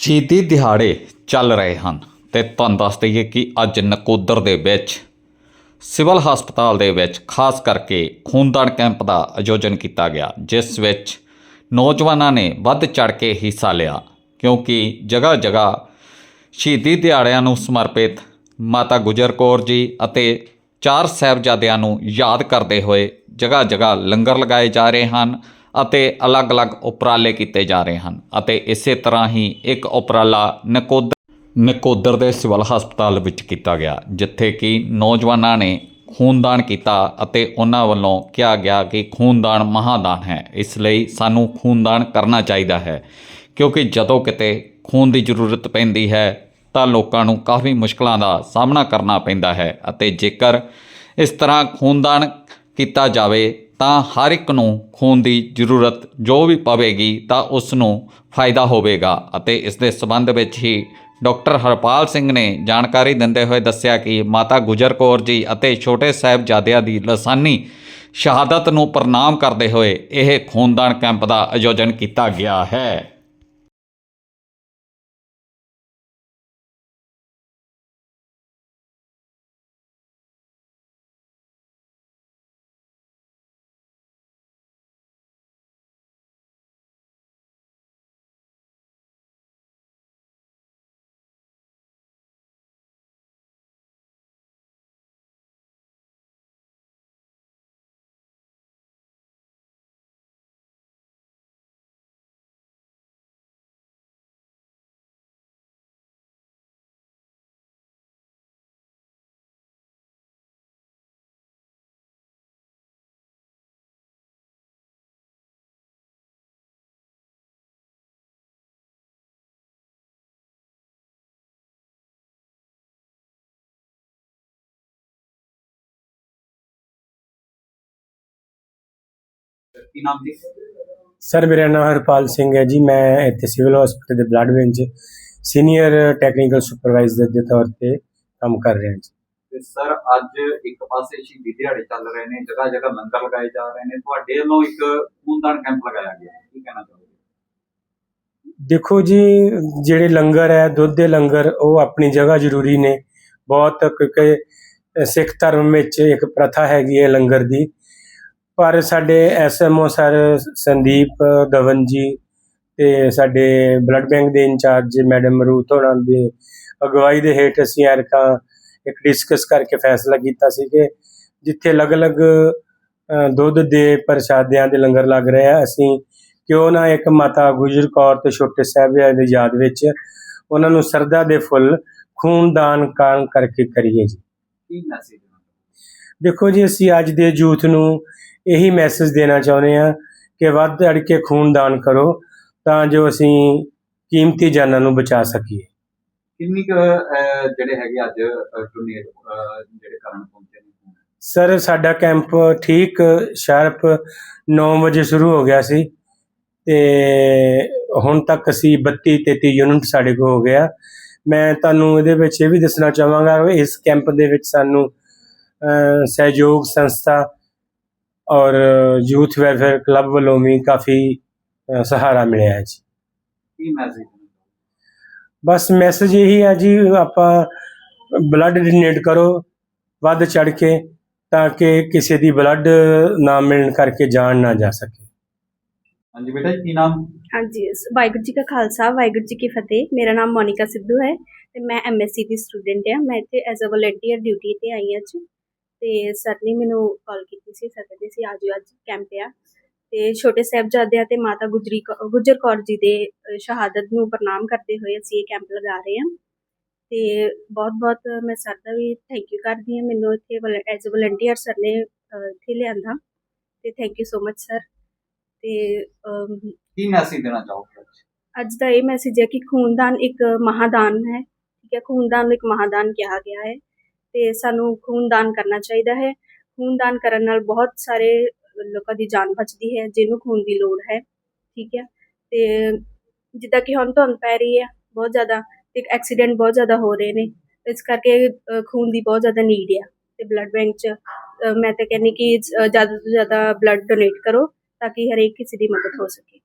ਸ਼ਹੀਦੀ ਦਿਹਾੜੇ ਚੱਲ ਰਹੇ ਹਨ ਤੇ ਤੁਹਾਨੂੰ ਦੱਸ ਦਈਏ ਕਿ ਅੱਜ ਨਕੋਦਰ ਦੇ ਵਿੱਚ ਸਿਵਲ ਹਸਪਤਾਲ ਦੇ ਵਿੱਚ ਖਾਸ ਕਰਕੇ ਖੂਨਦਾਨ ਕੈਂਪ ਦਾ ਆਯੋਜਨ ਕੀਤਾ ਗਿਆ, ਜਿਸ ਵਿੱਚ ਨੌਜਵਾਨਾਂ ਨੇ ਵੱਧ ਚੜ ਕੇ ਹਿੱਸਾ ਲਿਆ, ਕਿਉਂਕਿ ਜਗ੍ਹਾ ਜਗ੍ਹਾ ਸ਼ਹੀਦੀ ਦਿਹਾੜਿਆਂ ਨੂੰ ਸਮਰਪਿਤ ਮਾਤਾ ਗੁਜਰ ਕੌਰ ਜੀ ਅਤੇ ਚਾਰ ਸਾਹਿਬਜ਼ਾਦਿਆਂ ਨੂੰ ਯਾਦ ਕਰਦੇ ਹੋਏ ਜਗ੍ਹਾ ਜਗ੍ਹਾ ਲੰਗਰ ਲਗਾਏ ਜਾ ਰਹੇ ਹਨ। ਅਤੇ ਅਲੱਗ-ਅਲੱਗ ਉਪਰਾਲੇ ਕੀਤੇ ਜਾ ਰਹੇ ਹਨ ਅਤੇ ਇਸੇ ਤਰ੍ਹਾਂ ਹੀ ਇੱਕ ਉਪਰਾਲਾ ਨਕੋਦਰ ਨਕੋਦਰ ਦੇ ਸਿਵਲ ਹਸਪਤਾਲ ਵਿੱਚ ਕੀਤਾ ਗਿਆ, ਜਿੱਥੇ ਕਿ ਨੌਜਵਾਨਾਂ ਨੇ ਖੂਨਦਾਨ ਕੀਤਾ ਅਤੇ ਉਹਨਾਂ ਵੱਲੋਂ ਕਿਹਾ ਗਿਆ ਕਿ ਖੂਨਦਾਨ ਮਹਾਦਾਨ ਹੈ। ਇਸ ਲਈ ਸਾਨੂੰ ਖੂਨਦਾਨ ਕਰਨਾ ਚਾਹੀਦਾ ਹੈ, ਕਿਉਂਕਿ ਜਦੋਂ ਕਿਤੇ ਖੂਨ ਦੀ ਜ਼ਰੂਰਤ ਪੈਂਦੀ ਹੈ, ਤਾਂ ਲੋਕਾਂ ਨੂੰ ਕਾਫੀ ਮੁਸ਼ਕਲਾਂ ਦਾ ਸਾਹਮਣਾ ਕਰਨਾ ਪੈਂਦਾ ਹੈ ਅਤੇ ਜੇਕਰ ਇਸ ਤਰ੍ਹਾਂ ਖੂਨਦਾਨ ਕੀਤਾ ਜਾਵੇ ਤਾਂ ਹਰ ਇੱਕ ਨੂੰ ਖੂਨ ਦੀ ਜ਼ਰੂਰਤ ਜੋ ਵੀ ਪਵੇਗੀ ਤਾਂ ਉਸ ਨੂੰ ਫਾਇਦਾ ਹੋਵੇਗਾ ਅਤੇ ਇਸ ਦੇ ਸਬੰਧ ਵਿੱਚ ਹੀ ਡਾਕਟਰ ਹਰਪਾਲ ਸਿੰਘ ਨੇ ਜਾਣਕਾਰੀ ਦਿੰਦੇ ਹੋਏ ਦੱਸਿਆ ਕਿ ਮਾਤਾ ਗੁਜਰ ਕੌਰ ਜੀ ਅਤੇ ਛੋਟੇ ਸਾਹਿਬਜ਼ਾਦਿਆਂ ਦੀ ਲਸਾਨੀ ਸ਼ਹਾਦਤ ਨੂੰ ਪ੍ਰਣਾਮ ਕਰਦੇ ਹੋਏ ਇਹ ਖੂਨਦਾਨ ਕੈਂਪ ਦਾ ਆਯੋਜਨ ਕੀਤਾ ਗਿਆ ਹੈ। ਕੀ ਨਾਮ ਜੀ? ਸਰ ਮੇਰਾ ਨਾਮ ਹਰਪਾਲ ਸਿੰਘ ਹੈ ਜੀ। ਮੈਂ ਇੱਥੇ ਸਿਵਲ ਹਸਪੀਟਲ ਦੇ ਬਲੱਡ ਬੈਂਕ 'ਚ ਸੀਨੀਅਰ ਟੈਕਨੀਕਲ ਸੁਪਰਵਾਈਜ਼ਰ ਦੇ ਤੌਰ ਤੇ ਕੰਮ ਕਰ ਰਿਹਾ ਜੀ। ਤੇ ਸਰ ਅੱਜ ਇੱਕ ਪਾਸੇ ਸ਼ਹੀਦੀ ਦਿਹਾੜੇ ਚੱਲ ਰਹੇ ਨੇ ਜਗ੍ਹਾ ਜਗ੍ਹਾ ਲੰਗਰ ਲਗਾਏ ਜਾ ਰਹੇ ਨੇ। ਤੁਹਾਡੇ ਵੱਲੋਂ ਇੱਕ ਖੂਨਦਾਨ ਕੈਂਪ ਲਗਾਇਆ ਗਿਆ ਹੈ। ਕੀ ਕਹਿਣਾ ਚਾਹੋਗੇ? ਦੇਖੋ ਜੀ ਜਿਹੜੇ ਲੰਗਰ ਹੈ ਦੁੱਧ ਦੇ ਲੰਗਰ ਉਹ ਆਪਣੀ ਜਗ੍ਹਾ ਜ਼ਰੂਰੀ ਨੇ। ਬਹੁਤ ਕਿਉਂਕਿ ਸਿੱਖ ਧਰਮ ਵਿੱਚ ਇੱਕ ਪ੍ਰਥਾ ਹੈਗੀ ਹੈ ਲੰਗਰ ਦੀ। ਪਰ ਸਾਡੇ ਐਸਐਮਓ ਸਰ ਸੰਦੀਪ ਦਵਨ ਜੀ ਤੇ ਸਾਡੇ ਬਲੱਡ ਬੈਂਕ ਦੇ ਇੰਚਾਰਜ ਮੈਡਮ ਰੂਤ ਹੋਣਾ ਦੇ ਅਗਵਾਈ ਦੇ ਹੇਠ ਅਸੀਂ ਐਰਕਾ ਇੱਕ ਡਿਸਕਸ ਕਰਕੇ ਫੈਸਲਾ ਕੀਤਾ ਸੀ ਕਿ ਜਿੱਥੇ ਅਲੱਗ-ਅਲੱਗ ਦੁੱਧ ਦੇ ਪ੍ਰਸ਼ਾਦਿਆਂ ਦੇ ਲੰਗਰ ਲੱਗ ਰਹੇ ਆ। ਅਸੀਂ ਕਿਉਂ ਨਾ ਇੱਕ ਮਾਤਾ ਗੁਜਰ ਕੌਰ ਤੇ ਛੋਟੇ ਸਾਹਿਬਜ਼ਾਦੇ ਦੀ ਯਾਦ ਵਿੱਚ ਉਹਨਾਂ ਨੂੰ ਸਰਦਾ ਦੇ ਫੁੱਲ ਖੂਨਦਾਨ ਕਾਰਨ ਕਰਕੇ ਕਰੀਏ ਜੀ। ਕੀ ਮੈਸੇਜ ਦੇਣਾ ਦੇਖੋ ਜੀ ਅਸੀਂ ਅੱਜ ਦੇ ਯੂਥ ਨੂੰ ਇਹੀ ਮੈਸੇਜ ਦੇਣਾ ਚਾਹੁੰਦੇ ਹਾਂ ਕਿ ਵੱਧ ਅੜ ਕੇ ਖੂਨਦਾਨ ਕਰੋ ਤਾਂ ਜੋ ਅਸੀਂ ਕੀਮਤੀ ਜਾਨਾਂ ਨੂੰ ਬਚਾ ਸਕੀਏ। ਕਿੰਨੀ ਕੁ ਜਿਹੜੇ ਹੈਗੇ ਅੱਜ ਡੋਨੇਟ ਜਿਹੜੇ ਕਰਨ ਪਹੁੰਚੇ ਨੇ ਸਰ ਸਾਡਾ ਕੈਂਪ ਠੀਕ ਸ਼ਾਰਪ 9 ਵਜੇ ਸ਼ੁਰੂ ਹੋ ਗਿਆ ਸੀ ਤੇ ਹੁਣ ਤੱਕ ਅਸੀਂ 32 33 ਯੂਨਿਟ ਸਾਡੇ ਕੋਲ ਹੋ ਗਿਆ। ਮੈਂ ਤੁਹਾਨੂੰ ਇਹਦੇ ਵਿੱਚ ਇਹ ਵੀ ਦੱਸਣਾ ਚਾਹਾਂਗਾ ਇਸ ਕੈਂਪ ਦੇ ਵਿੱਚ ਸਾਨੂੰ ਸਹਿਯੋਗ ਸੰਸਥਾ ਔਰ ਯੂਥ ਵੈਲਫੇਅਰ ਕਲੱਬ ਵੱਲੋਂ ਵੀ ਕਾਫੀ ਸਹਾਰਾ ਮਿਲਿਆ ਹੈ ਜੀ। ਕੀ ਮੈਸੇਜ ਬਸ ਮੈਸੇਜ ਇਹੀ ਹੈ ਜੀ ਆਪਾਂ ਬਲੱਡ ਡੋਨੇਟ ਕਰੋ ਵੱਧ ਚੜ ਕੇ ਤਾਂ ਕਿ ਕਿਸੇ ਦੀ ਬਲੱਡ ਨਾ ਮਿਲਣ ਕਰਕੇ ਜਾਨ ਨਾ ਜਾ ਸਕੇ। ਹਾਂਜੀ ਬੇਟਾ ਜੀ, ਕੀ ਨਾਮ? ਹਾਂਜੀ ਵਾਹਿਗੁਰੂ ਜੀ ਕਾ ਖਾਲਸਾ ਵਾਹਿਗੁਰੂ ਜੀ ਕੀ ਫਤਿਹ। ਮੇਰਾ ਨਾਮ ਮੋਨਿਕਾ ਸਿੱਧੂ ਹੈ ਤੇ ਮੈਂ ਐਮਐਸਸੀ ਦੀ ਸਟੂਡੈਂਟ ਹਾਂ। ਮੈਂ ਇੱਥੇ ਐਜ਼ ਅ ਵਲੰਟੀਅਰ ਡਿਊਟੀ ਤੇ ਆਈ ਹਾਂ ਅੱਜ ਤੇ ਸਰ ਨੇ ਮੈਨੂੰ ਕਾਲ ਕੀਤੀ ਸੀ ਸਰ ਕਹਿੰਦੇ ਸੀ ਆਜੋ ਅੱਜ ਕੈਂਪ ਆ। ਤੇ ਛੋਟੇ ਸਾਹਿਬਜ਼ਾਦਿਆਂ ਤੇ ਮਾਤਾ ਗੁਜਰੀ ਕੌ- ਗੁਜਰ ਕੌਰ ਜੀ ਦੇ ਅ, ਸ਼ਹਾਦਤ ਨੂੰ ਪ੍ਰਣਾਮ ਕਰਦੇ ਹੋਏ ਅਸੀਂ ਇਹ ਕੈਂਪ ਲਗਾ ਰਹੇ ਹਾਂ। ਤੇ ਬਹੁਤ ਬਹੁਤ ਮੈਂ ਸਰ ਦਾ ਵੀ ਥੈਂਕ ਯੂ ਕਰਦੀ ਹਾਂ। ਮੈਨੂੰ ਇੱਥੇ ਐਜ਼ ਅ ਵਲੰਟੀਅਰ ਸਰ ਨੇ ਅ, ਇੱਥੇ ਲਿਆਂਦਾ। ਤੇ thank you so much sir ਤੇ ਅਮ, ਕੀ ਮੈਸੇਜ ਦੇਣਾ ਚਾਹੋਗੇ ਅੱਜ? ਅੱਜ ਦਾ ਇਹ ਮੈਸੇਜ ਹੈ ਕਿ ਖੂਨਦਾਨ ਇੱਕ ਮਹਾਦਾਨ ਹੈ। ਠੀਕ ਹੈ ਖੂਨਦਾਨ ਨੂੰ ਇੱਕ ਮਹਾਦਾਨ ਕਿਹਾ ਗਿਆ ਹੈ। ਤੇ ਸਾਨੂੰ ਖੂਨਦਾਨ ਕਰਨਾ ਚਾਹੀਦਾ ਹੈ। ਖੂਨਦਾਨ ਕਰਨ ਨਾਲ ਬਹੁਤ ਸਾਰੇ ਲੋਕਾਂ ਦੀ ਜਾਨ ਬਚਦੀ ਹੈ ਜਿਹਨੂੰ ਖੂਨ ਦੀ ਲੋੜ ਹੈ। ਠੀਕ ਹੈ। ਤੇ ਜਿੱਦਾਂ ਕਿ ਹੁਣ ਧੁੰਦ ਪੈ ਰਹੀ ਹੈ ਬਹੁਤ ਜ਼ਿਆਦਾ ਤੇ ਐਕਸੀਡੈਂਟ ਬਹੁਤ ਜ਼ਿਆਦਾ ਹੋ ਰਹੇ ਨੇ। ਇਸ ਕਰਕੇ ਖੂਨ ਦੀ ਬਹੁਤ ਜ਼ਿਆਦਾ ਨੀਡ ਆ ਤੇ ਬਲੱਡ ਬੈਂਕ 'ਚ ਮੈਂ ਤਾਂ ਕਹਿੰਦੀ ਕਿ ਜ਼ਿਆਦਾ ਤੋਂ ਜ਼ਿਆਦਾ ਬਲੱਡ ਡੋਨੇਟ ਕਰੋ ਤਾਂ ਕਿ ਹਰੇਕ ਕਿਸੇ ਦੀ ਮਦਦ ਹੋ ਸਕੇ।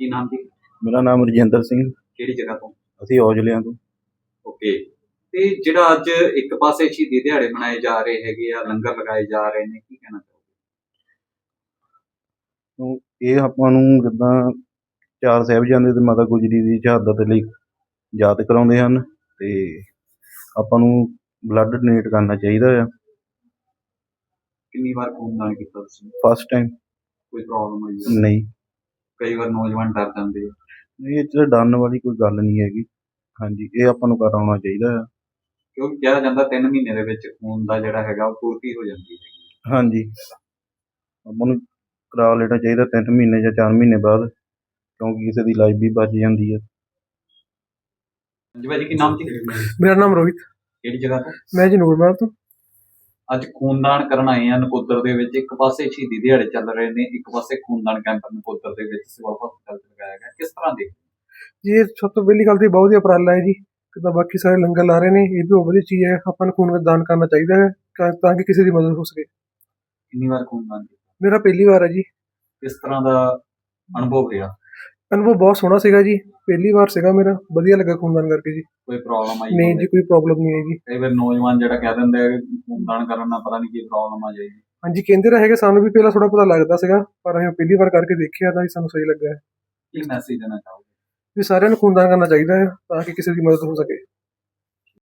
ਕੀ ਨਾਮ ਜੀ? ਮੇਰਾ ਨਾਮ ਰਜਿੰਦਰ ਸਿੰਘ। ਕਿਹੜੀ ਜਗ੍ਹਾ ਤੋਂ? ਅਸੀਂ ਔਜਲਿਆਂ ਤੋਂ। ਓਕੇ ਤੇ ਜਿਹੜਾ ਅੱਜ ਇੱਕ ਪਾਸੇ ਸ਼ਹੀਦੀ ਦਿਹਾੜੇ ਮਨਾਏ ਜਾ ਰਹੇ ਹੈਗੇ ਆ ਲੰਗਰ ਲਗਾਏ ਜਾ ਰਹੇ ਨੇ ਕੀ ਕਹਿਣਾ ਚਾਹੋਗੇ? ਇਹ ਆਪਾਂ ਨੂੰ ਜਿੱਦਾਂ ਚਾਰ ਸਾਹਿਬਜ਼ਾਦੇ ਤੇ ਮਾਤਾ ਗੁਜਰੀ ਦੀ ਸ਼ਹਾਦਤ ਲਈ ਯਾਦ ਕਰਾਉਂਦੇ ਹਨ ਤੇ ਆਪਾਂ ਨੂੰ ਬਲੱਡ ਡੋਨੇਟ ਕਰਨਾ ਚਾਹੀਦਾ ਆ। ਕਿੰਨੀ ਵਾਰ ਖੂਨਦਾਨ ਕੀਤਾ ਤੁਸੀਂ? ਫਸਟ ਟਾਈਮ ਕੋਈ ਪ੍ਰੋਬਲਮ ਆਈ? ਨਹੀਂ। ਕਈ ਵਾਰ ਨੌਜਵਾਨ ਡਰ ਜਾਂਦੇ ਆ। ਨਹੀਂ ਇਹ 'ਚ ਡਰਨ ਵਾਲੀ ਕੋਈ ਗੱਲ ਨਹੀਂ ਹੈਗੀ। ਹਾਂਜੀ ਇਹ ਆਪਾਂ ਨੂੰ ਕਰਾਉਣਾ ਚਾਹੀਦਾ ਆ। ਕਿਉਂਕਿ ਕਿਹਾ ਜਾਂਦਾ 3 ਮਹੀਨੇ ਦੇ ਵਿੱਚ ਖੂਨ ਦਾ ਜਿਹੜਾ ਹੈਗਾ ਉਹ ਪੂਰਤੀ ਹੋ ਜਾਂਦੀ ਹੈ ਹਾਂਜੀ। ਆਪਾਂ ਨੂੰ ਕਰਾ ਲੈਣਾ ਚਾਹੀਦਾ ਤਿੰਨ ਮਹੀਨੇ ਜਾਂ ਚਾਰ ਮਹੀਨੇ ਬਾਅਦ ਕਿਉਂਕਿ ਕਿਸੇ ਦੀ ਲਾਈਫ ਵੀ ਬਚ ਜਾਂਦੀ ਹੈ। ਹਾਂਜੀ ਭਾਜੀ ਕੀ ਨਾਮ ਸੀ ਮੇਰਾ ਨਾਮ ਰੋਹਿਤ। ਕਿਹੜੀ ਜਗ੍ਹਾ ਤੋਂ? ਮੈਂ ਜੀ ਨੂਰਮਹਿਲ ਤੋਂ। ਅੱਜ ਖੂਨਦਾਨ ਕਰਨ ਆਏ ਆ ਨਕੋਦਰ ਦੇ ਵਿੱਚ। ਇੱਕ ਪਾਸੇ ਸ਼ਹੀਦੀ ਦਿਹਾੜੇ ਚੱਲ ਰਹੇ ਨੇ ਇੱਕ ਪਾਸੇ ਖੂਨਦਾਨ ਕੈਂਪ ਨਕੋਦਰ ਦੇ ਵਿੱਚ ਸਿਵਲ ਹਸਪਤਾਲ ਚ ਲਗਾਇਆ ਗਿਆ ਕਿਸ ਤਰ੍ਹਾਂ ਦੇ ਜੀ ਇਹ ਸਭ ਤੋਂ ਪਹਿਲੀ ਗੱਲ ਤੇ ਬਹੁਤ ਹੀ ਉਪਰਾਲਾ ਹੈ ਜੀ। ਕਿਦਾਂ ਬਾਕੀ ਸਾਰੇ ਲੰਗਰ ਲਾ ਰਹੇ ਨੇ ਇਹ ਵੀ ਬਹੁਤ ਵਧੀਆ ਚੀਜ਼ ਹੈ ਆਪਾਂ ਨੂੰ ਖੂਨ ਦਾਨ ਕਰਨਾ ਚਾਹੀਦਾ ਹੈ ਤਾਂ- ਤਾਂ ਕਿ ਕਿਸੇ ਦੀ ਮਦਦ ਹੋ ਸਕੇ। ਕਿੰਨੀ ਵਾਰ ਖੂਨਦਾਨ ਕੀਤਾ? ਮੇਰਾ ਪਹਿਲੀ ਵਾਰ ਹੈ ਜੀ। ਕਿਸ ਤਰ੍ਹਾਂ ਦਾ ਅਨੁਭਵ ਰਿਹਾ? ਅਨੁਭਵ ਬਹੁਤ ਸੋਹਣਾ ਸੀਗਾ ਜੀ ਪਹਿਲੀ ਵਾਰ ਸੀਗਾ ਮੇਰਾ ਵਧੀਆ ਲੱਗਾ ਖੂਨਦਾਨ ਕਰਕੇ ਜੀ। ਕੋਈ ਪ੍ਰੋਬਲਮ ਆਈ ਨਹੀਂ ਹੋਵੇ? ਜੀ ਕੋਈ ਪ੍ਰੋਬਲਮ ਨਹੀਂ ਹੈ ਜੀ। ਕਈ ਵਾਰ ਨੌਜਵਾਨ ਜਿਹੜਾ ਕਹਿ ਦਿੰਦੇ ਆ ਕਿ ਖੂਨਦਾਨ ਕਰਨ ਨਾਲ ਪਤਾ ਨਹੀਂ ਕੀ ਪ੍ਰੋਬਲਮ ਆ ਜਾਏਗੀ ਹਾਂਜੀ ਕਹਿੰਦੇ ਹੈਗੇ ਸਾਨੂੰ ਵੀ ਪਹਿਲਾਂ ਥੋੜਾ ਪਤਾ ਲੱਗਦਾ ਸੀਗਾ ਪਰ ਅਸੀਂ ਪਹਿਲੀ ਵਾਰ ਕਰਕੇ ਦੇਖਿਆ ਤਾਂ ਜੀ ਸਾਨੂੰ ਸਹੀ ਲੱਗਾ ਹੈ। ਕੀ ਮੈਸੇਜ ਦੇਣਾ ਚਾਹੋਗੇ? ਵੀ ਸਾਰਿਆਂ ਨੂੰ ਖੂਨਦਾਨ ਕਰਨਾ ਚਾਹੀਦਾ ਹੈ ਤਾਂ ਕਿ ਕਿਸੇ ਦੀ ਮਦਦ ਹੋ ਸਕੇ।